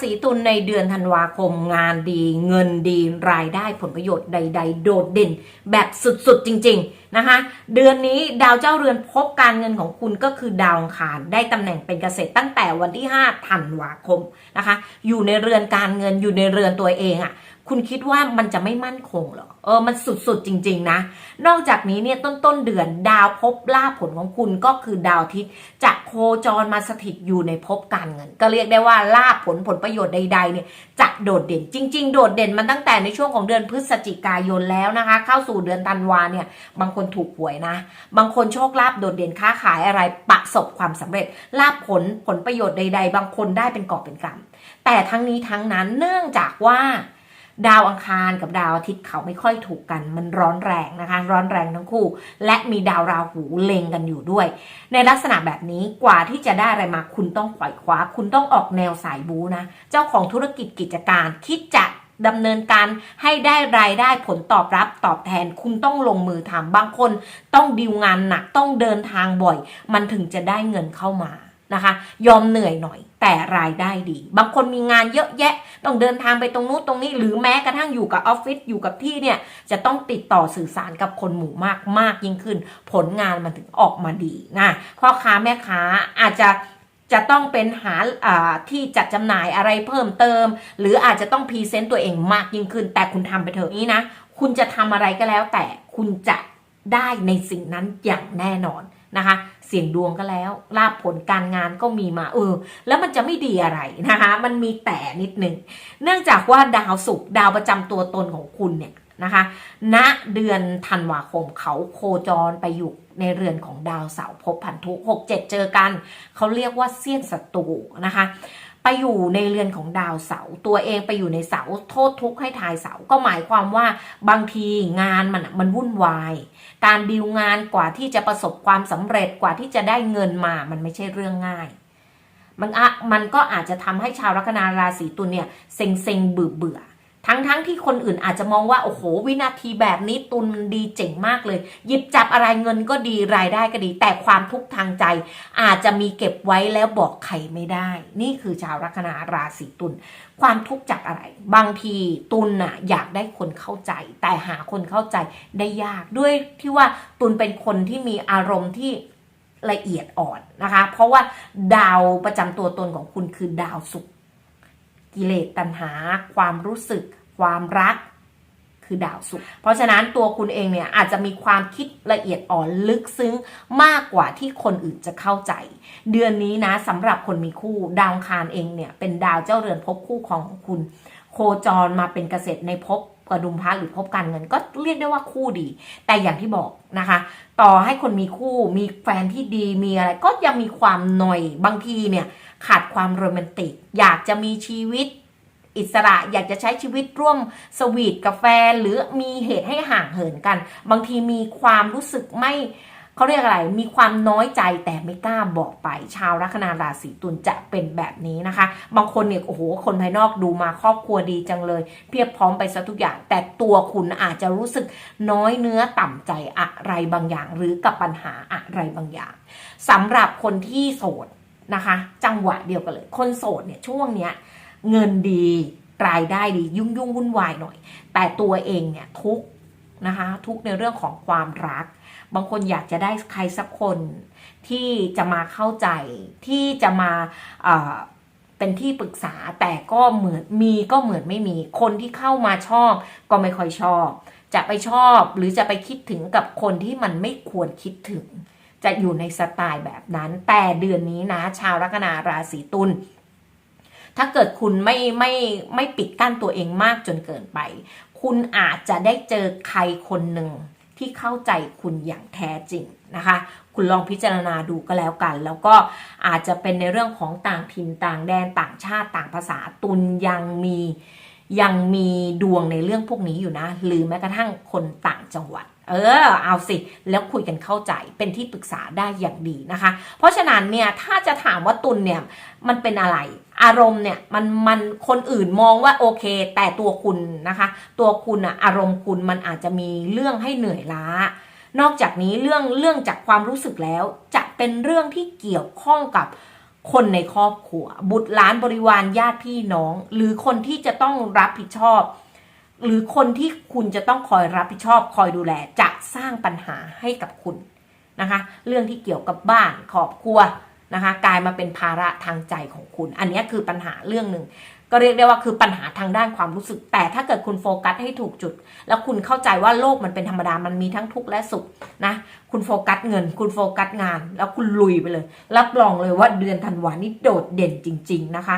ศีตุลในเดือนธันวาคมงานดี เงินดีรายได้ผลประโยชน์ใด ๆ โดดเด่น แบบสุดๆจริง ๆนะคะ เดือนนี้ดาวเจ้าเรือนพบการเงินของคุณก็คือดาวอังคารได้ตำแหน่งเป็นเกษตรตั้งแต่วันที่5ธันวาคมนะคะ อยู่ในเรือนการเงินอยู่ในเรือนตัวเองอะ่ะ คุณคิดว่ามันจะไม่มั่นคงเหรอ เออ มันสุดๆจริง ๆ นะ นอกจากนี้เนี่ยต้นต้นเดือนดาวภพลาผลของคุณก็คือดาวทิตย์จะโคจรมาสถิตอยู่ในภพการเงิน ก็เรียกได้ว่าลาผลผลประโยชน์ใดๆเนี่ยจะโดดเด่น จริง ๆ โดดเด่นมันตั้งแต่ในช่วงของเดือนพฤศจิกายนแล้วนะคะ เข้าสู่เดือนธันวาเนี่ย บางคนถูกหวยนะ บางคนโชคลาภโดดเด่นค้าขายอะไรประสบความสำเร็จลาผลผลประโยชน์ใด ๆ บางคนได้เป็นกอบเป็นกำแต่ทั้งนี้ทั้งนั้นเนื่องจากว่า ดาวอังคารกับดาวอาทิตย์เขาไม่ค่อยถูกกัน มันร้อนแรงนะคะ ร้อนแรงทั้งคู่ และมีดาวราหูเล็งกันอยู่ด้วย ในลักษณะแบบนี้กว่าที่จะได้อะไรมาคุณต้องขวายคว้า คุณต้องออกแนวสายบูนะ เจ้าของธุรกิจกิจการคิดจะดำเนินการให้ได้รายได้ผลตอบรับตอบแทนคุณต้องลงมือทำบางคน ต้องดิวงานหนักต้องเดินทางบ่อย มันถึงจะได้เงินเข้ามา นะคะ ยอมเหนื่อยหน่อย แต่รายได้ดี บางคนมีงานเยอะแยะ ต้องเดินทางไปตรงนู้นตรงนี้ หรือแม้กระทั่งอยู่กับออฟฟิศอยู่กับที่เนี่ย จะต้องติดต่อสื่อสารกับคนหมู่มากมากยิ่งขึ้น ผลงานมันถึงออกมาดีนะพ่อค้าแม่ค้าอาจจะจะต้องเป็นหาาที่จัดจำหน่ายอะไรเพิ่มเติม หรืออาจจะต้องพรีเซนต์ตัวเองมากยิ่งขึ้น แต่คุณทำไปเถอะนี้นะ คุณจะทำอะไรก็แล้ว แต่คุณจะได้ในสิ่งนั้นอย่างแน่นอนนะคะ เสี่ยงดวงก็แล้วลาบผลการงานก็มีมาเออ แล้วมันจะไม่ดีอะไรนะคะ มันมีแต่นิดหนึ่ง เนื่องจากว่าดาวศุกร์ดาวประจำตัวตนของคุณเนี่ยนะคะณเดือนธันวาคมเขาโคจรไปอยู่ในเรือนของดาวเสาร์ภพพันธุหกเจ็ดเจอกัน เขาเรียกว่าเสี้ยนศัตรูนะคะไปอยู่ในเรือนของดาวเสาตัวเองไปอยู่ในเสาโทษทุกข์ให้ทายเสาก็หมายความว่าบางทีงานมันมันวุ่นวาย การดีลงานกว่าที่จะประสบความสำเร็จกว่าที่จะได้เงินมา มันไม่ใช่เรื่องง่าย มันอะมันก็อาจจะทำให้ชาวลัคนาราศีตุลเนี่ยเซ็งเซ็งเบื่อเบื่อ ทั้งทั้งที่คนอื่นอาจจะมองว่าโอ้โห วินาทีแบบนี้ตุลมันดีเจ๋งมากเลย หยิบจับอะไรเงินก็ดีรายได้ก็ดี แต่ความทุกข์ทางใจ อาจจะมีเก็บไว้แล้วบอกใครไม่ได้ นี่คือชาวลัคนาราศีตุลความทุกข์จากอะไร บางทีตุลน่ะอยากได้คนเข้าใจ แต่หาคนเข้าใจได้ยากด้วยที่ว่าตุลเป็นคนที่มีอารมณ์ที่ละเอียดอ่อนนะคะ เพราะว่าดาวประจำตัวตนของคุณคือดาวศุกร์ กิเลสตัณหา ความรู้สึก ความรัก คือดาวสุข เพราะฉะนั้นตัวคุณเองเนี่ยอาจจะมีความคิดละเอียดอ่อนลึกซึ้งมากกว่าที่คนอื่นจะเข้าใจ เดือนนี้นะสำหรับคนมีคู่ดาวคารเองเนี่ยเป็นดาวเจ้าเรือนภพคู่ของคุณ โคจรมาเป็นเกษตรในภพ กับดุมพระหรือพบการเงินก็เรียกได้ว่าคู่ดี แต่อย่างที่บอกนะคะ ต่อให้คนมีคู่มีแฟนที่ดีมีอะไร ก็ยังมีความหน่อยบางทีเนี่ยขาดความโรแมนติก อยากจะมีชีวิตอิสระอยากจะใช้ชีวิตร่วมสวีทกับแฟนหรือมีเหตุให้ห่างเหินกัน บางทีมีความรู้สึกไม่ เขาเรียกอะไร มีความน้อยใจแต่ไม่กล้าบอกไป ชาวลัคนาราศีตุลจะเป็นแบบนี้นะคะ บางคนเนี่ยโอ้โห คนภายนอกดูมาครอบครัวดีจังเลย เพียบพร้อมไปซะทุกอย่าง แต่ตัวคุณอาจจะรู้สึกน้อยเนื้อต่ำใจอะไรบางอย่าง หรือกับปัญหาอะไรบางอย่างสำหรับคนที่โสดนะคะ จังหวะเดียวกันเลย คนโสดเนี่ยช่วงเนี้ยเงินดีรายได้ดียุ่งยุ่งวุ่นวายหน่อย แต่ตัวเองเนี่ยทุกนะคะทุกในเรื่องของความรัก บางคนอยากจะได้ใครสักคนที่จะมาเข้าใจที่จะมาเป็นที่ปรึกษาแต่ก็เหมือนมีก็เหมือนไม่มี คนที่เข้ามาชอบก็ไม่ค่อยชอบ จะไปชอบหรือจะไปคิดถึงกับคนที่มันไม่ควรคิดถึง จะอยู่ในสไตล์แบบนั้น แต่เดือนนี้นะ ชาวลัคนาราศีตุลถ้าเกิดคุณไม่ไม่ไม่ปิดกั้นตัวเองมากจนเกินไป คุณอาจจะได้เจอใครคนหนึ่ง ที่เข้าใจคุณอย่างแท้จริงนะคะ คุณลองพิจารณาดูก็แล้วกัน แล้วก็อาจจะเป็นในเรื่องของต่างถิ่นต่างแดนต่างชาติต่างภาษาตุนยังมี ยังมีดวงในเรื่องพวกนี้อยู่นะ หรือแม้กระทั่งคนต่างจังหวัด เออ เอาสิ แล้วคุยกันเข้าใจเป็นที่ปรึกษาได้อย่างดีนะคะ เพราะฉะนั้นเนี่ยถ้าจะถามว่าตุลเนี่ยมันเป็นอะไร อารมณ์เนี่ยมันมันคนอื่นมองว่าโอเค แต่ตัวคุณนะคะ ตัวคุณอะอารมณ์คุณมันอาจจะมีเรื่องให้เหนื่อยล้า นอกจากนี้เรื่องเรื่องจากความรู้สึกแล้วจะเป็นเรื่องที่เกี่ยวข้องกับ คนในครอบครัว บุตรหลานบริวารญาติพี่น้อง หรือคนที่จะต้องรับผิดชอบ หรือคนที่คุณจะต้องคอยรับผิดชอบ คอยดูแลจะสร้างปัญหาให้กับคุณนะคะ เรื่องที่เกี่ยวกับบ้านครอบครัวนะคะ กลายมาเป็นภาระทางใจของคุณ อันนี้คือปัญหาเรื่องหนึ่ง ก็เรียกได้ว่าคือปัญหาทางด้านความรู้สึก แต่ถ้าเกิดคุณโฟกัสให้ถูกจุด แล้วคุณเข้าใจว่าโลกมันเป็นธรรมดามันมีทั้งทุกข์และสุขนะคุณโฟกัสเงิน คุณโฟกัสงาน แล้วคุณลุยไปเลย รับรองเลยว่าเดือนธันวานี่โดดเด่นจริง ๆนะคะ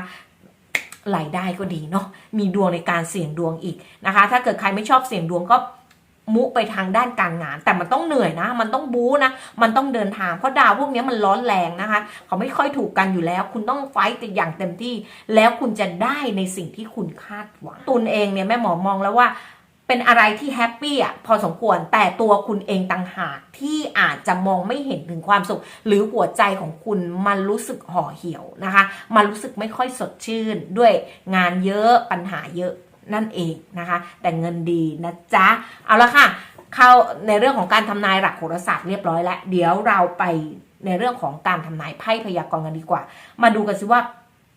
รายได้ก็ดีเนาะมีดวงในการเสี่ยงดวงอีกนะคะ ถ้าเกิดใครไม่ชอบเสี่ยงดวงก็ มุไปทางด้านการงาน แต่มันต้องเหนื่อยนะ มันต้องบู๊นะ มันต้องเดินทางเพราะดาวพวกนี้มันร้อนแรงนะคะ เขาไม่ค่อยถูกกันอยู่แล้ว คุณต้องไฟต์อย่างเต็มที่ แล้วคุณจะได้ในสิ่งที่คุณคาดหวังตุนเองเนี่ยแม่หมอมองแล้วว่าเป็นอะไรที่แฮปปี้อะพอสมควรแต่ตัวคุณเองต่างหากที่อาจจะมองไม่เห็นถึงความสุข หรือหัวใจของคุณมันรู้สึกห่อเหี่ยวนะคะ มันรู้สึกไม่ค่อยสดชื่นด้วยงานเยอะปัญหาเยอะ นั่นเองนะคะ แต่เงินดีนะจ๊ะ เอาละค่ะ เข้าในเรื่องของการทำนายหลักโหราศาสตร์เรียบร้อยแล้ว เดี๋ยวเราไปในเรื่องของการทำนายไพ่พยากรณ์กันดีกว่า มาดูกันสิว่า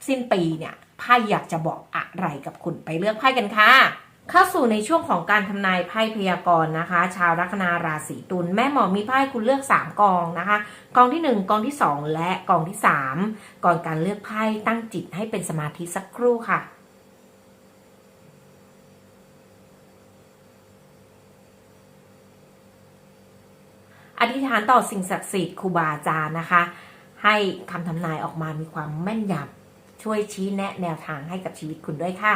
สิ้นปีเนี่ยไพ่อยากจะบอกอะไรกับคุณไปเลือกไพ่กันค่ะเข้าสู่ในช่วงของการทำนายไพ่พยากรณ์นะคะ ชาวลัคนาราศีตุลแม่หมอมีไพ่คุณเลือก 3 กองนะคะ กองที่ 1 กองที่ 2 และกองที่ 3 ก่อนการเลือกไพ่ตั้งจิตให้เป็นสมาธิสักครู่ค่ะ อ ธิษฐานต่อสิ่งศักดิ์สิทธิ์ครูบาอาจารย์นะคะ ให้คำทำนายออกมามีความแม่นยำช่วยชี้แนะแนวทางให้กับชีวิตคุณด้วยค่ะ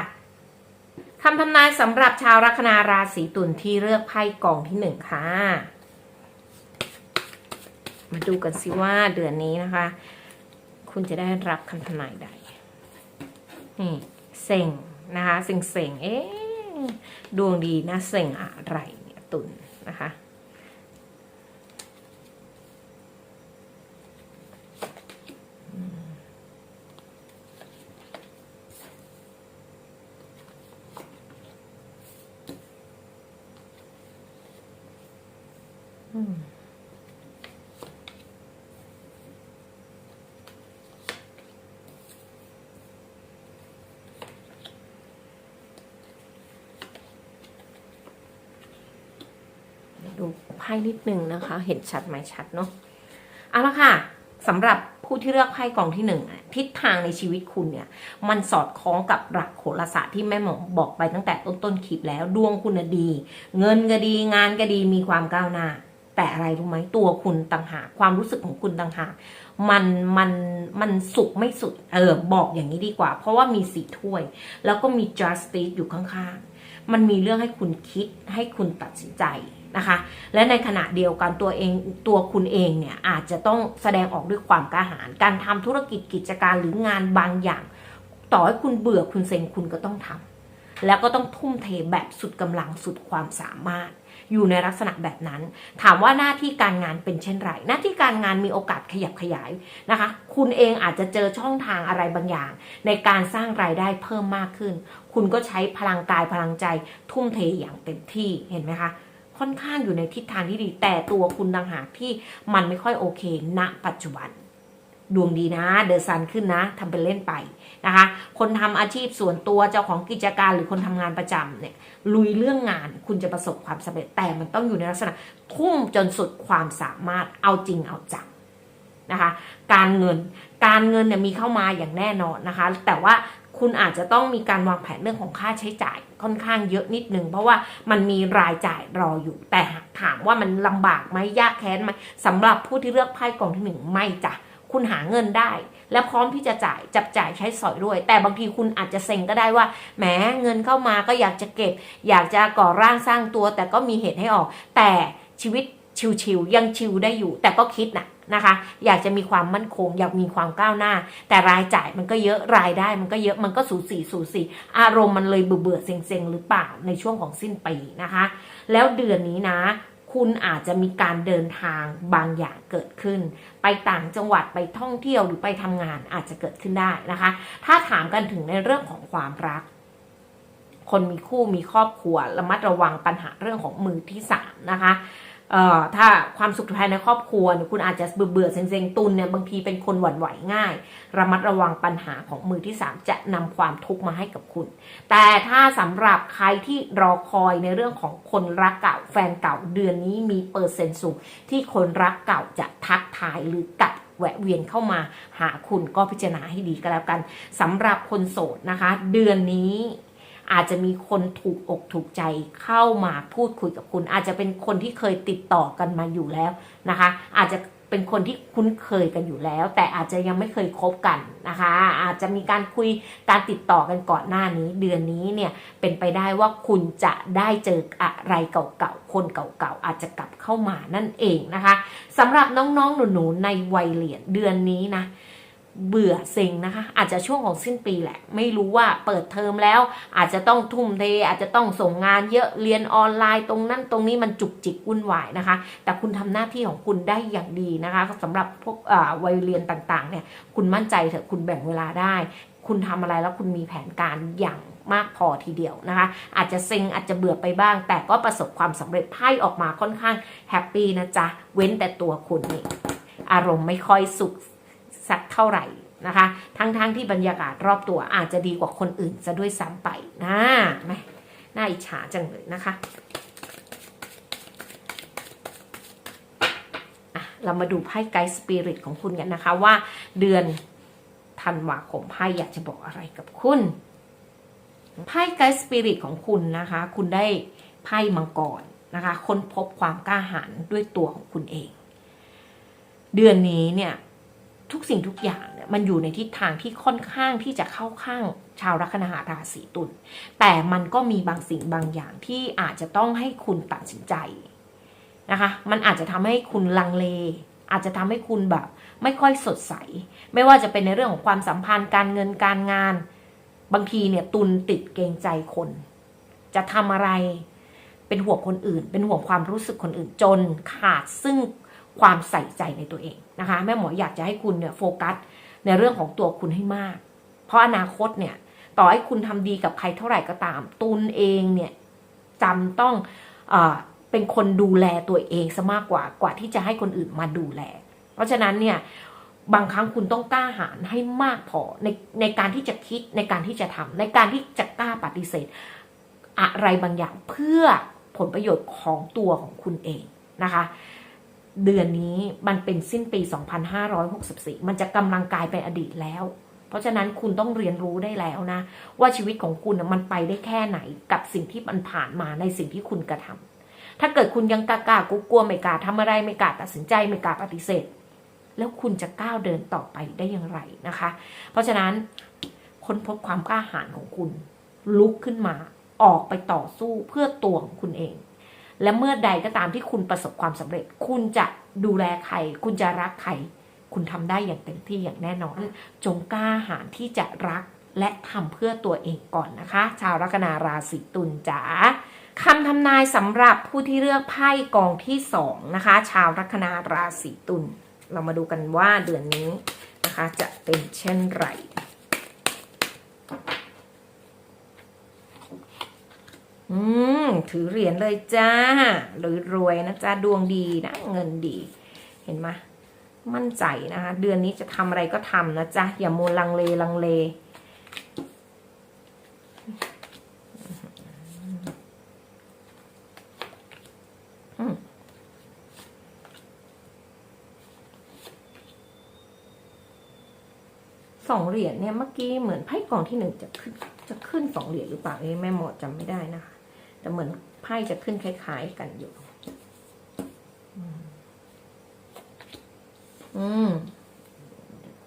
คำทำนายสำหรับชาวลัคนาราศีตุลที่เลือกไพ่กองที่หนึ่งค่ะ มาดูกันสิว่าเดือนนี้นะคะ คุณจะได้รับคำทำนายใดนี่เซ็งนะคะเซ็งเซ็งเอ๊ดวงดีนะเซ็งอะไรเนี่ยตุลนะคะ ดูไพ่นิดนึงนะคะ เห็นชัดไหมชัดเนาะเอาละค่ะสำหรับผู้ที่เลือกไพ่กองที่หนึ่งทิศทางในชีวิตคุณเนี่ย มันสอดคล้องกับหลักโหราศาสตร์ที่แม่หมอบอกไปตั้งแต่ต้นต้นๆคลิปแล้ว ดวงคุณดี เงินก็ดีงานก็ดีมีความก้าวหน้า แต่อะไรรู้ไหมตัวคุณต่างหากความรู้สึกของคุณต่างหากมันมันมันสุขไม่สุดเออบอกอย่างนี้ดีกว่า เพราะว่ามีสีถ้วย แล้วก็มี justice อยู่ข้างๆ มันมีเรื่องให้คุณคิดให้คุณตัดสินใจนะคะ และในขณะเดียวกันตัวเองตัวคุณเองเนี่ยอาจจะต้องแสดงออกด้วยความกล้าหาญการทำธุรกิจกิจการหรืองานบางอย่าง ต่อให้คุณเบื่อคุณเซ็งคุณก็ต้องทำ แล้วก็ต้องทุ่มเทแบบสุดกำลังสุดความสามารถ อยู่ในลักษณะแบบนั้น ถามว่าหน้าที่การงานเป็นเช่นไร หน้าที่การงานมีโอกาสขยับขยายนะคะ คุณเองอาจจะเจอช่องทางอะไรบางอย่าง ในการสร้างรายได้เพิ่มมากขึ้น คุณก็ใช้พลังกายพลังใจ ทุ่มเทอย่างเต็มที่เห็นไหมคะค่อนข้างอยู่ในทิศทางที่ดี แต่ตัวคุณต่างหากที่มันไม่ค่อยโอเคณปัจจุบัน ดวงดีนะ เดอะซันขึ้นนะทำเป็นเล่นไปนะคะ คนทำอาชีพส่วนตัวเจ้าของกิจการหรือคนทำงานประจำเนี่ยลุยเรื่องงานคุณจะประสบความสำเร็จแต่มันต้องอยู่ในลักษณะ ทุ่มจนสุดความสามารถเอาจริงเอาจังนะคะ การเงินการเงินเนี่ยมีเข้ามาอย่างแน่นอนนะคะ แต่ว่าคุณอาจจะต้องมีการวางแผนเรื่องของค่าใช้จ่ายค่อนข้างเยอะนิดนึง เพราะว่ามันมีรายจ่ายรออยู่แต่ถามว่ามันลำบากไหมยากแค้นไหมสำหรับผู้ที่เลือกไพ่กองที่หนึ่งไม่จ้ะ คุณหาเงินได้ และพร้อมที่จะจ่ายจับจ่ายใช้สอยด้วย แต่บางทีคุณอาจจะเซ็งก็ได้ว่าแหมเงินเข้ามาก็อยากจะเก็บ อยากจะก่อร่างสร้างตัว แต่ก็มีเหตุให้ออก แต่ชีวิตชิวๆยังชิวได้อยู่ แต่ก็คิดนะนะคะ อยากจะมีความมั่นคง อยากมีความก้าวหน้า แต่รายจ่ายมันก็เยอะรายได้ มันก็เยอะมันก็สูสีสูสีอารมณ์มันเลยเบื่อเบื่อๆเซ็งๆหรือเปล่าในช่วงของสิ้นปีนะคะ แล้วเดือนนี้นะ คุณอาจจะมีการเดินทางบางอย่างเกิดขึ้น ไปต่างจังหวัดไปท่องเที่ยวหรือไปทำงานอาจจะเกิดขึ้นได้นะคะ ถ้าถามกันถึงในเรื่องของความรัก คนมีคู่มีครอบครัวระมัดระวังปัญหาเรื่องของมือที่สามนะคะ เอ่อถ้าความสุขภายในครอบครัวคุณอาจจะเบื่อเบื่อๆเซ็งๆตุนเนี่ยบางทีเป็นคนหวั่นไหวง่าย ระมัดระวังปัญหาของมือที่ 3 จะนำความทุกข์มาให้กับคุณ แต่ถ้าสำหรับใครที่รอคอยในเรื่องของคนรักเก่าแฟนเก่าเดือนนี้มีเปอร์เซ็นต์สูงที่คนรักเก่าจะทักทายหรือกัดแวะเวียนเข้ามาหาคุณก็พิจารณาให้ดีก็แล้วกันสำหรับคนโสดนะคะ เดือนนี้ อาจจะมีคนถูกอกถูกใจเข้ามาพูดคุยกับคุณ อาจจะเป็นคนที่เคยติดต่อกันมาอยู่แล้วนะคะ อาจจะเป็นคนที่คุ้นเคยกันอยู่แล้ว แต่อาจจะยังไม่เคยคบกันนะคะ อาจจะมีการคุยการติดต่อกันก่อนหน้านี้ เดือนนี้เนี่ยเป็นไปได้ว่าคุณจะได้เจออะไรเก่าๆคนเก่าๆอาจจะกลับเข้ามานั่นเองนะคะสำหรับน้องๆหนูๆในวัยเรียนเดือนนี้นะ เบื่อเซ็งนะคะ อาจจะช่วงของสิ้นปีแหละ ไม่รู้ว่าเปิดเทอมแล้ว อาจจะต้องทุ่มเท อาจจะต้องส่งงานเยอะเรียนออนไลน์ตรงนั้นตรงนี้มันจุกจิกวุ่นวายนะคะ แต่คุณทำหน้าที่ของคุณได้อย่างดีนะคะสำหรับพวกวัยเรียนต่างๆเนี่ยคุณมั่นใจเถอะคุณแบ่งเวลาได้ คุณทำอะไรแล้วคุณมีแผนการอย่างมากพอทีเดียวนะคะ อาจจะเซ็งอาจจะเบื่อไปบ้าง แต่ก็ประสบความสำเร็จไพ่ออกมาค่อนข้างแฮปปี้นะจ๊ะเว้นแต่ตัวคุณนี่อารมณ์ไม่ค่อยสุข สักเท่าไหร่นะคะ ทั้งๆทที่บรรยากาศรอบตัวอาจจะดีกว่าคนอื่นซะด้วยซ้ำไปนะไม่น่าอิจฉาจังเลยนะคะอะเรามาดูไพ่ไกด์สปิริตของคุณกันนะคะว่าเดือนธันวาคมไพ่อยากจะบอกอะไรกับคุณไพ่ไกด์สปิริตของคุณนะคะ คุณได้ไพ่มังกรนะคะ ค้นพบความกล้าหาญด้วยตัวของคุณเอง เดือนนี้เนี่ย ทุกสิ่งทุกอย่างเนี่ยมันอยู่ในทิศทางที่ค่อนข้างที่จะเข้าข้างชาวลัคนาราศีตุลแต่มันก็มีบางสิ่งบางอย่างที่อาจจะต้องให้คุณตัดสินใจนะคะ มันอาจจะทำให้คุณลังเล อาจจะทำให้คุณแบบ ไม่ค่อยสดใส ไม่ว่าจะเป็นในเรื่องของความสัมพันธ์การเงินการงาน บางทีเนี่ยตุลติดเกรงใจคน จะทำอะไรเป็นห่วงคนอื่น เป็นห่วงความรู้สึกคนอื่นจนขาดซึ่ง ความใส่ใจในตัวเองนะคะ แม่หมออยากจะให้คุณเนี่ยโฟกัสในเรื่องของตัวคุณให้มาก เพราะอนาคตเนี่ยต่อให้คุณทำดีกับใครเท่าไหร่ก็ตาม ตุนเองเนี่ยจำต้องเอเป็นคนดูแลตัวเองซะมากกว่ากว่าที่จะให้คนอื่นมาดูแล เพราะฉะนั้นเนี่ยบางครั้งคุณต้องกล้าหาญให้มากพอในในการที่จะคิดในการที่จะทำในการที่จะกล้าปฏิเสธ อะไรบางอย่างเพื่อผลประโยชน์ของตัวของคุณเองนะคะ เดือนนี้มันเป็นสิ้นปี 2564 มันจะกำลังกลายเป็นอดีตแล้ว เพราะฉะนั้นคุณต้องเรียนรู้ได้แล้วนะ ว่าชีวิตของคุณมันไปได้แค่ไหนกับสิ่งที่มันผ่านมาในสิ่งที่คุณกระทำถ้าเกิดคุณยังกล้ากล้ากลัวไม่กล้าทำอะไรไม่กล้าตัดสินใจไม่กล้าปฏิเสธ แล้วคุณจะก้าวเดินต่อไปได้อย่างไรนะคะ เพราะฉะนั้นค้นพบความกล้าหาญของคุณ ลุกขึ้นมาออกไปต่อสู้เพื่อตัวของคุณเอง และเมื่อใดก็ตามที่คุณประสบความสำเร็จ คุณจะดูแลใคร คุณจะรักใคร คุณทำได้อย่างเต็มที่อย่างแน่นอน จงกล้าหาญที่จะรักและทำเพื่อตัวเองก่อนนะคะ ชาวลัคนาราศีตุลจ๋าคำทำนายสำหรับผู้ที่เลือกไพ่กองที่สองนะคะ ชาวลัคนาราศีตุลเรามาดูกันว่าเดือนนี้นะคะจะเป็นเช่นไร อืมถือเหรียญเลยจ้าหรือรวยนะจ้าดวงดีนะเงินดี เห็นไหมมั่นใจนะคะ เดือนนี้จะทำอะไรก็ทำนะจ๊ะ อย่าโมลังเลลังเล สองเหรียญเนี่ยเมื่อกี้เหมือนไพ่กองที่หนึ่งจะขึ้นจะขึ้นสองเหรียญหรือเปล่าเอ้แม่หมอจำไม่ได้นะคะ แต่เหมือนไพ่จะขึ้นคล้ายๆกันอยู่ อืม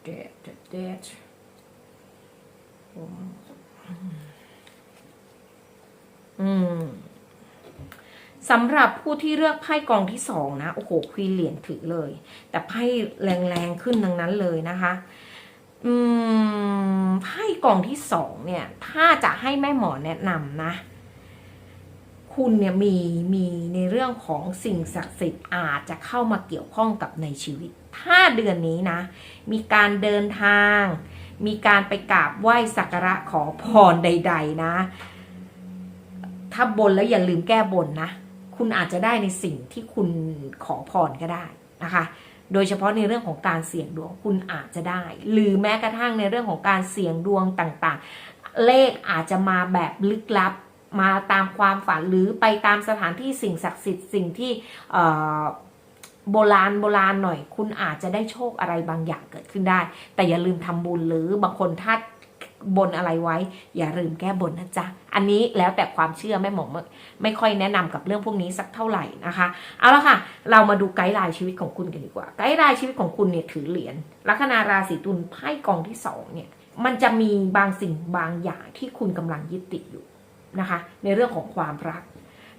เด็ดเด็ดอืมสำหรับผู้ที่เลือกไพ่กองที่สองนะ โอ้โหควีนเหรียญถือเลย แต่ไพ่แรงๆขึ้นดังนั้นเลยนะคะ อืมไพ่กองที่สองเนี่ย ถ้าจะให้แม่หมอแนะนำนะ คุณเนี่ยมีมีในเรื่องของสิ่งศักดิ์สิทธิ์อาจจะเข้ามาเกี่ยวข้องกับในชีวิต ถ้าเดือนนี้นะ มีการเดินทาง มีการไปกราบไหว้สักการะขอพรใด ๆ นะ ถ้าบนแล้วอย่าลืมแก้บนนะ คุณอาจจะได้ในสิ่งที่คุณขอพรก็ได้นะคะ โดยเฉพาะในเรื่องของการเสี่ยงดวงคุณอาจจะได้ หรือแม้กระทั่งในเรื่องของการเสี่ยงดวงต่างๆ เลขอาจจะมาแบบลึกลับ มาตามความฝันหรือไปตามสถานที่สิ่งศักดิ์สิทธิ์สิ่งที่โบราณโบราณหน่อย คุณอาจจะได้โชคอะไรบางอย่างเกิดขึ้นได้ แต่อย่าลืมทำบุญหรือบางคนถ้าบนอะไรไว้ อย่าลืมแก้บนนะจ๊ะ อันนี้แล้วแต่ความเชื่อแม่หมอไม่ค่อยแนะนำกับเรื่องพวกนี้สักเท่าไหร่นะคะ เอาละค่ะ เรามาดูไกด์ไลน์ชีวิตของคุณกันดีกว่า ไกด์ไลน์ชีวิตของคุณเนี่ยถือเหรียญลัคนาราศีตุลไพ่กองที่สองเนี่ยมันจะมีบางสิ่งบางอย่างที่คุณกำลังยึดติดอยู่ นะคะ ในเรื่องของความรัก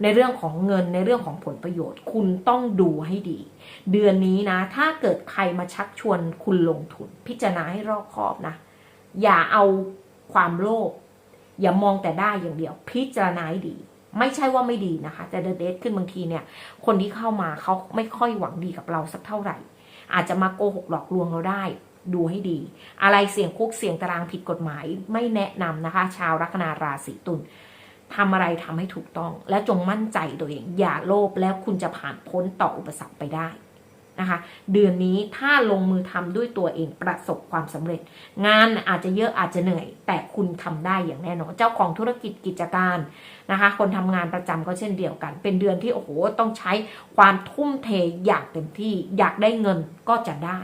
ในเรื่องของเงินในเรื่องของผลประโยชน์ คุณต้องดูให้ดี เดือนนี้นะ ถ้าเกิดใครมาชักชวนคุณลงทุน พิจารณาให้รอบคอบนะ อย่าเอาความโลภอย่ามองแต่ได้อย่างเดียว พิจารณาให้ดี ไม่ใช่ว่าไม่ดีนะคะ แต่เดเดทขึ้นบางทีเนี่ย คนที่เข้ามาเขาไม่ค่อยหวังดีกับเราสักเท่าไหร่ อาจจะมาโกหกหลอกลวงเราได้ดูให้ดี อะไรเสี่ยงคุกเสี่ยงตารางผิดกฎหมายไม่แนะนำนะคะ ชาวลัคนาราศีตุล ทำอะไรทำให้ถูกต้อง และจงมั่นใจตัวเอง อย่าโลภแล้วคุณจะผ่านพ้นต่ออุปสรรคไปได้นะคะ เดือนนี้ถ้าลงมือทำด้วยตัวเองประสบความสำเร็จ งานอาจจะเยอะอาจจะเหนื่อย แต่คุณทำได้อย่างแน่นอน เจ้าของธุรกิจกิจการนะคะ คนทำงานประจำก็เช่นเดียวกัน เป็นเดือนที่โอ้โหต้องใช้ความทุ่มเทอย่างเต็มที่ อยากได้เงินก็จะได้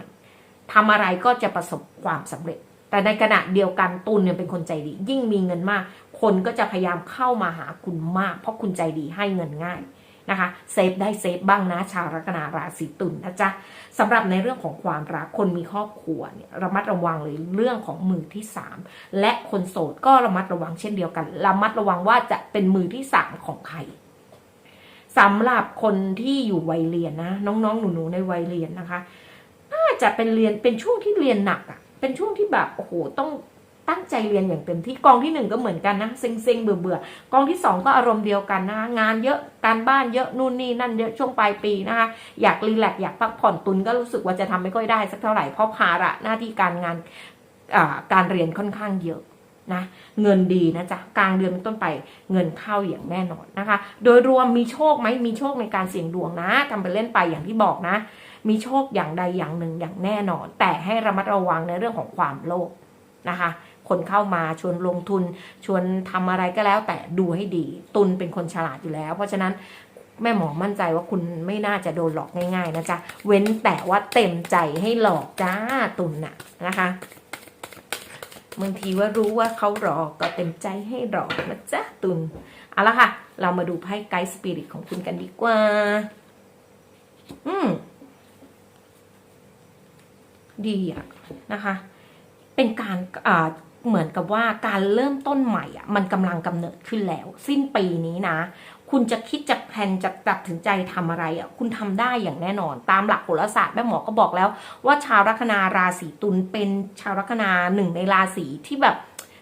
ทำอะไรก็จะประสบความสำเร็จ แต่ในขณะเดียวกันตุลเนี่ยเป็นคนใจดี ยิ่งมีเงินมาก คนก็จะพยายามเข้ามาหาคุณมาก เพราะคุณใจดีให้เงินง่ายนะคะเซฟได้เซฟบ้างนะชาวลัคนาราศีตุลนนะจ๊ะสำหรับในเรื่องของความรักคนมีครอบครัวเนี่ยระมัดระวังเลยเรื่องของมือที่สามและคนโสดก็ระมัดระวังเช่นเดียวกัน ระมัดระวังว่าจะเป็นมือที่สามของใครสำหรับคนที่อยู่วัยเรียนนะ น้องๆหนูๆในวัยเรียนนะคะน่าจะเป็นเรียนเป็นช่วงที่เรียนหนักอะ่ะ เป็นช่วงที่แบบโอ้โหต้องตั้งใจเรียนอย่างเต็มที่กองที่หนึ่งก็เหมือนกันนะเซ็งเซ็งเบื่อเบื่อกองที่สองก็อารมณ์เดียวกันนะคะงานเยอะการบ้านเยอะนู่นนี่นั่นเยอะช่วงปลายปีนะคะอยากรีแลกอยากพักผ่อนตุนก็รู้สึกว่าจะทำไม่ค่อยได้สักเท่าไหร่เพราะภาระหน้าที่การงานการเรียนค่อนข้างเยอะนะเงินดีนะจ๊ะกลางเดือนต้นไปเงินเข้าอย่างแน่นอนนะคะ โดยรวมมีโชคไหมมีโชคในการเสี่ยงดวงนะทำไปเล่นไปอย่างที่บอกนะ มีโชคอย่างใดอย่างหนึ่งอย่างแน่นอน แต่ให้ระมัดระวังในเรื่องของความโลภนะคะ คนเข้ามาชวนลงทุนชวนทำอะไรก็แล้ว แต่ดูให้ดี ตุนเป็นคนฉลาดอยู่แล้ว เพราะฉะนั้นแม่หมอมั่นใจว่าคุณไม่น่าจะโดนหลอกง่าย ๆ นะจ๊ะ เว้นแต่ว่าเต็มใจให้หลอกจ้าตุนน่ะนะคะบางทีว่ารู้ว่าเขาหลอกก็เต็มใจให้หลอกนะจ๊ะตุนเอาละค่ะ เรามาดูไพ่ไกด์สปิริตของคุณกันดีกว่า อืม ดีอะนะคะ เป็นการเหมือนกับว่าการเริ่มต้นใหม่อะมันกำลังกำเนิดขึ้นแล้ว สิ้นปีนี้นะ คุณจะคิดจะแพลนจะตัดสินใจทำอะไรอะคุณทำได้อย่างแน่นอน ตามหลักโหราศาสตร์แม่หมอก็บอกแล้ว ว่าชาวลัคนาราศีตุลเป็นชาวลัคนาหนึ่งในราศีที่แบบ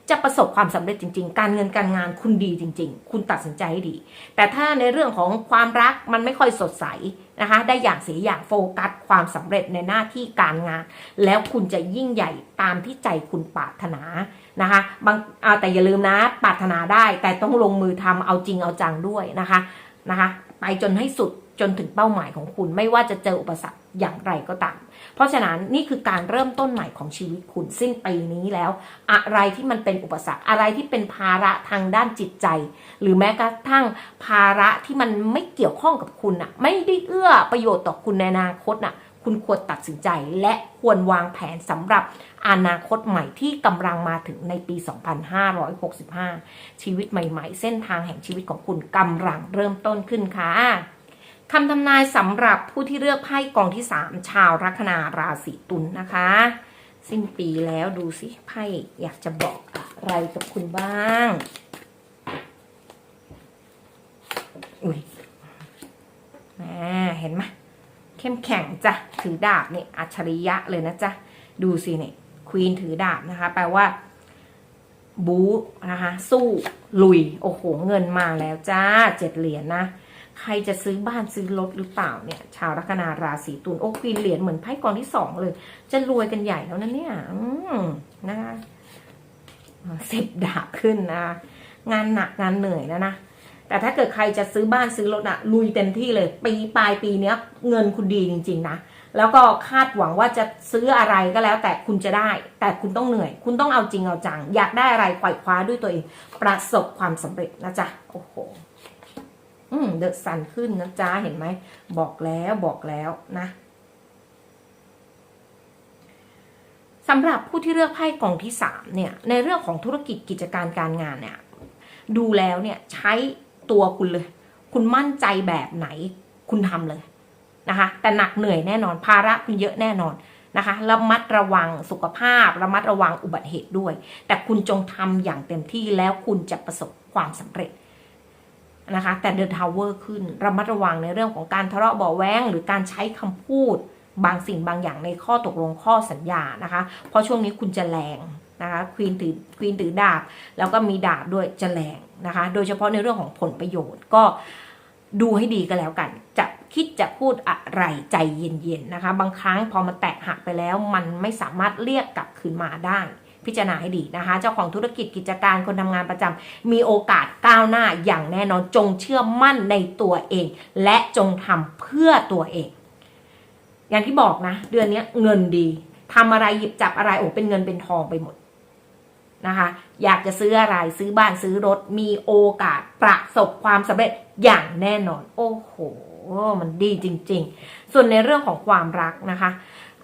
จะประสบความสำเร็จจริง ๆ การเงินการงานคุณดีจริง ๆ คุณตัดสินใจให้ดี แต่ถ้าในเรื่องของความรักมันไม่ค่อยสดใสนะคะ ได้อย่างเสียอย่างโฟกัสความสำเร็จในหน้าที่การงาน แล้วคุณจะยิ่งใหญ่ตามที่ใจคุณปรารถนานะคะบางแต่อย่าลืมนะปรารถนาได้ แต่ต้องลงมือทำเอาจริงเอาจังด้วยนะคะนะคะ ไปจนให้สุด จนถึงเป้าหมายของคุณไม่ว่าจะเจออุปสรรคอย่างไรก็ตาม เพราะฉะนั้นนี่คือการเริ่มต้นใหม่ของชีวิตคุณสิ้นปีนี้แล้ว อะไรที่มันเป็นอุปสรรคอะไรที่เป็นภาระทางด้านจิตใจ หรือแม้กระทั่งภาระที่มันไม่เกี่ยวข้องกับคุณอะไม่ได้เอื้อประโยชน์ต่อคุณในอนาคตอะคุณควรตัดสินใจและควรวางแผนสำหรับอนาคตใหม่ที่กำลังมาถึงในปี 2565 ชีวิตใหม่ ๆ เส้นทางแห่งชีวิตของคุณกำลังเริ่มต้นขึ้นค่ะ คำทำนายสำหรับผู้ที่เลือกไพ่กองที่3ชาวลัคนาราศีตุลนนะคะ สิ้นปีแล้วดูสิไพ่อยากจะบอกอะไรกับคุณบ้างอุ้ยแหมเห็นไหมเข้มแข็งจ้ะถือดาบเนี่ยอัจฉริยะเลยนะจ๊ะ ดูสิเนี่ยควีนถือดาบนะคะ แปลว่า บูนะคะ สู้ลุย โอ้โห เงินมาแล้วจ้าเจ็ดเหรียญนนะ ใครจะซื้อบ้านซื้อรถหรือเปล่าเนี่ย ชาวลัคนาราศีตุลโอ้ควีนเหรียญเหมือนไพ่กองที่สองเลย จะรวยกันใหญ่แล้วนะเนี่ย อืมนะคะสิบดาบขึ้นนะงานหนักงานเหนื่อยแล้วนะแต่ถ้าเกิดใครจะซื้อบ้านซื้อรถอะลุยเต็มที่เลย ปีปลายปีเนี้ยเงินคุณดีจริง ๆ นะ แล้วก็คาดหวังว่าจะซื้ออะไรก็แล้ว แต่คุณจะได้ แต่คุณต้องเหนื่อย คุณต้องเอาจริงเอาจัง อยากได้อะไรไขว่คว้าด้วยตัวเอง ประสบความสำเร็จนะจ๊ะโอ้โห อืมเดอะซันขึ้นนะจ๊ะเห็นไหม บอกแล้วบอกแล้วนะสำหรับผู้ที่เลือกไพ่กองที่สามเนี่ย ในเรื่องของธุรกิจกิจการการงานเนี่ย ดูแล้วเนี่ยใช้ตัวคุณเลย คุณมั่นใจแบบไหนคุณทำเลยนะคะ แต่หนักเหนื่อยแน่นอนภาระคุณเยอะแน่นอนนะคะระมัดระวังสุขภาพระมัดระวังอุบัติเหตุด้วย แต่คุณจงทำอย่างเต็มที่แล้วคุณจะประสบความสำเร็จ นะคะ แต่เดินทาวเวอร์ขึ้นระมัดระวังในเรื่องของการทะเลาะเบาแวงหรือการใช้คำพูด บางสิ่งบางอย่างในข้อตกลงข้อสัญญานะคะ เพราะช่วงนี้คุณจะแรงนะคะควีนถือควีนถือดาบ แล้วก็มีดาบด้วยจะแรงนะคะ โดยเฉพาะในเรื่องของผลประโยชน์ก็ดูให้ดีก็แล้วกัน จะคิดจะพูดอะไรใจเย็นๆนะคะ บางครั้งพอมันแตกหักไปแล้ว มันไม่สามารถเรียกกลับคืนมาได้ พิจารณาให้ดีนะคะ เจ้าของธุรกิจกิจการคนทำงานประจำมีโอกาสก้าวหน้าอย่างแน่นอนจงเชื่อมั่นในตัวเอง และจงทำเพื่อตัวเอง อย่างที่บอกนะ เดือนนี้เงินดีทำอะไรหยิบจับอะไรโอ้เป็นเงินเป็นทองไปหมดนะคะอยากจะซื้ออะไรซื้อบ้านซื้อรถมีโอกาสประสบความสำเร็จอย่างแน่นอน โอ้โห มันดีจริง ๆ ส่วนในเรื่องของความรักนะคะ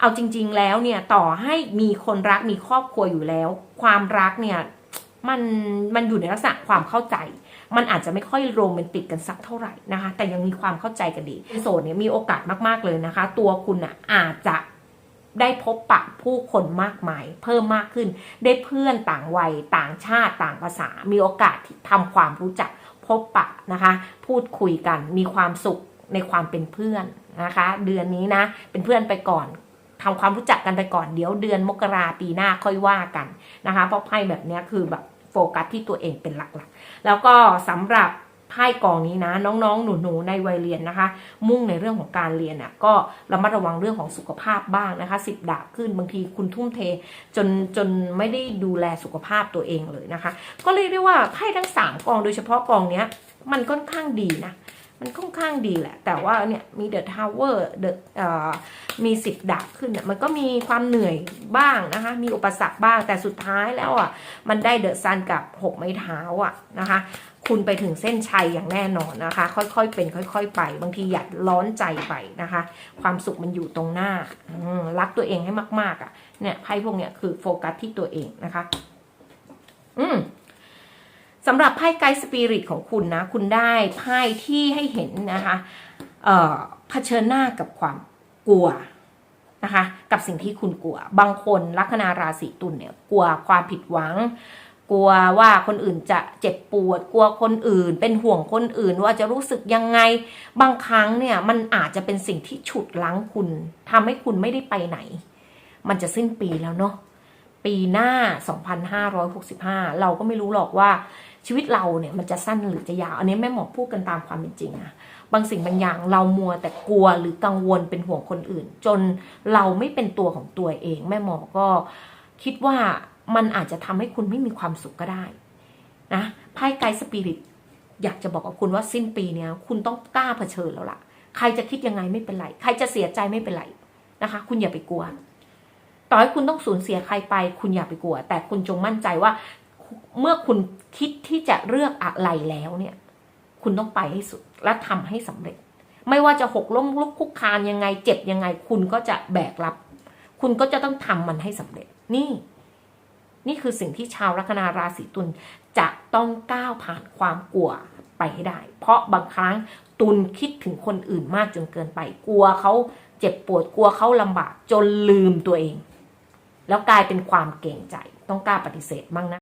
เอาจริง ๆ แล้วเนี่ยต่อให้มีคนรักมีครอบครัวอยู่แล้ว ความรักเนี่ยมันมันอยู่ในลักษณะความเข้าใจ มันอาจจะไม่ค่อยโรแมนติกกันสักเท่าไหร่นะคะ แต่ยังมีความเข้าใจกันดีโสดเนี่ยมีโอกาสมากๆเลยนะคะ ตัวคุณอะอาจจะได้พบปะผู้คนมากมาย เพิ่มมากขึ้น ได้เพื่อนต่างวัยต่างชาติต่างภาษา มีโอกาสที่ทำความรู้จักพบปะนะคะ พูดคุยกันมีความสุขในความเป็นเพื่อนนะคะ เดือนนี้นะเป็นเพื่อนไปก่อน ทำความรู้จักกันไปก่อนเดี๋ยวเดือนมกราปีหน้าค่อยว่ากันนะคะ เพราะไพ่แบบนี้คือแบบโฟกัสที่ตัวเองเป็นหลักๆ แล้วก็สำหรับไพ่กองนี้นะ น้องๆ หนูๆ ในวัยเรียนนะคะ มุ่งในเรื่องของการเรียนอะก็ระมัดระวังเรื่องของสุขภาพบ้างนะคะสิบดาบขึ้นบางทีคุณทุ่มเท จนจนไม่ได้ดูแลสุขภาพตัวเองเลยนะคะ ก็เรียกได้ว่าไพ่ทั้งสามกองโดยเฉพาะกองเนี้ยมันค่อนข้างดีนะ มันค่อนข้างดีแหละ แต่ว่าเนี่ยมีเดอะทาวเวอร์เดอะมีสิบดาบขึ้นเนี่ยมันก็มีความเหนื่อยบ้างนะคะ มีอุปสรรคบ้างแต่สุดท้ายแล้วอะมันได้เดอะซันกับหกไม้เท้าอะนะคะคุณไปถึงเส้นชัยอย่างแน่นอนนะคะ ค่อยๆเป็น ค่อย ๆ ไป บางทีอยาร้อนใจไปนะคะ ความสุขมันอยู่ตรงหน้ารักตัวเองให้มาก ๆอะ เนี่ยไพ่พวกเนี้ยคือโฟกัสที่ตัวเองนะคะ อืม สำหรับไพ่ไกด์สปิริตของคุณนะ คุณได้ไพ่ที่ให้เห็นนะคะเผชิญหน้ากับความกลัวนะคะกับสิ่งที่คุณกลัว บางคนลัคนาราศีตุลเนี่ยกลัวความผิดหวัง กลัวว่าคนอื่นจะเจ็บปวด กลัวคนอื่น เป็นห่วงคนอื่นว่าจะรู้สึกยังไง บางครั้งเนี่ยมันอาจจะเป็นสิ่งที่ฉุดลั้งคุณทำให้คุณไม่ได้ไปไหน มันจะสิ้นปีแล้วเนาะปีหน้า 2565 เราก็ไม่รู้หรอกว่า ชีวิตเราเนี่ยมันจะสั้นหรือจะยาว อันนี้แม่หมอพูดกันตามความเป็นจริงนะบางสิ่งบางอย่างเรามัวแต่กลัวหรือกังวลเป็นห่วงคนอื่น จนเราไม่เป็นตัวของตัวเอง แม่หมอก็คิดว่ามันอาจจะทำให้คุณไม่มีความสุขก็ได้นะไพ่ไกด์สปิริตอยากจะบอกกับคุณว่าสิ้นปีเนี้ยคุณต้องกล้าเผชิญแล้วล่ะ ใครจะคิดยังไงไม่เป็นไร ใครจะเสียใจไม่เป็นไรนะคะ คุณอย่าไปกลัว ต่อให้คุณต้องสูญเสียใครไป คุณอย่าไปกลัว แต่คุณจงมั่นใจว่า เมื่อคุณคิดที่จะเลือกอะไรแล้วเนี่ย คุณต้องไปให้สุดและทำให้สำเร็จ ไม่ว่าจะหกล้มลุกคุกคานยังไง เจ็บยังไง คุณก็จะแบกรับ คุณก็จะต้องทำมันให้สำเร็จ นี่ นี่คือสิ่งที่ชาวลัคนาราศีตุลจะต้องก้าวผ่านความกลัวไปให้ได้ เพราะบางครั้งตุลคิดถึงคนอื่นมากจนเกินไป กลัวเขาเจ็บปวดกลัวเขาลำบากจนลืมตัวเอง แล้วกลายเป็นความเก่งใจ ต้องกล้าปฏิเสธบ้างนะ